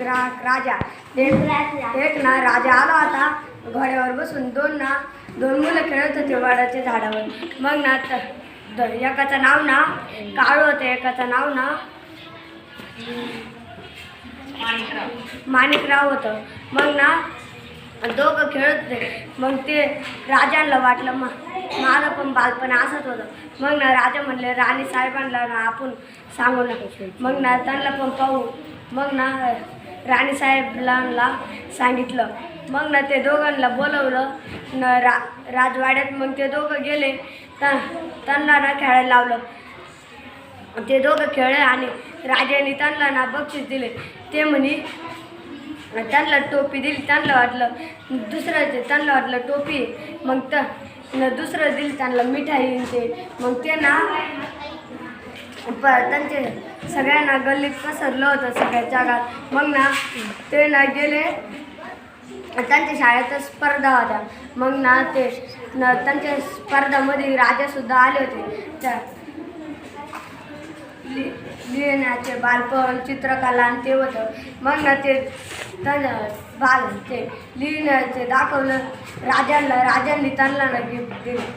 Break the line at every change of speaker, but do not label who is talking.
रा राजा. एक एक ना राजा आला होता. घोड्यावर बसून दोन ना दोन मुलं खेळत होते वडाच्या झाडावर. मग ना तर एकाचं नाव ना काळू होतं एकाचं नाव ना माणिकराव होतं. मग ना दोघं खेळत होते. मग ते राजांना वाटलं मग माझं पण बालपण असंच होतं. मग ना राजा म्हणले राणी साहेबांना ना आपण सांगू नका. मग ना त्यांना पण पाहू. मग ना राणीसाहेबांना सांगितलं. मग ना ते दोघांना बोलवलं. न रा राजवाड्यात मग ते दोघं गेले. त्यांना ना खेळायला लावलं. ते दोघं खेळले आणि राजाने त्यांना ना बक्षीस दिले. ते म्हणे त्यांना टोपी दिली त्यांना वाटलं दुसरं ते त्यांना वाटलं टोपी. मग तर न दुसरं दिली त्यांना मिठाई ते. मग ते ना त्यांचे सगळ्यांना गल्लीत पसरलं होतं सगळ्या जगात मग ना ते ना गेले. त्यांच्या शाळेत स्पर्धा होत्या. मग ना ते न त्यांच्या स्पर्धामध्ये राजासुद्धा आले होते. त्या लि लिहिण्याचे बालपण चित्रकला आणि ते होतं. मग ना ते त्यांना बाल ते लिहिण्याचे दाखवलं. राजांना राजांनी त्यांना ना गिफ्ट दिली.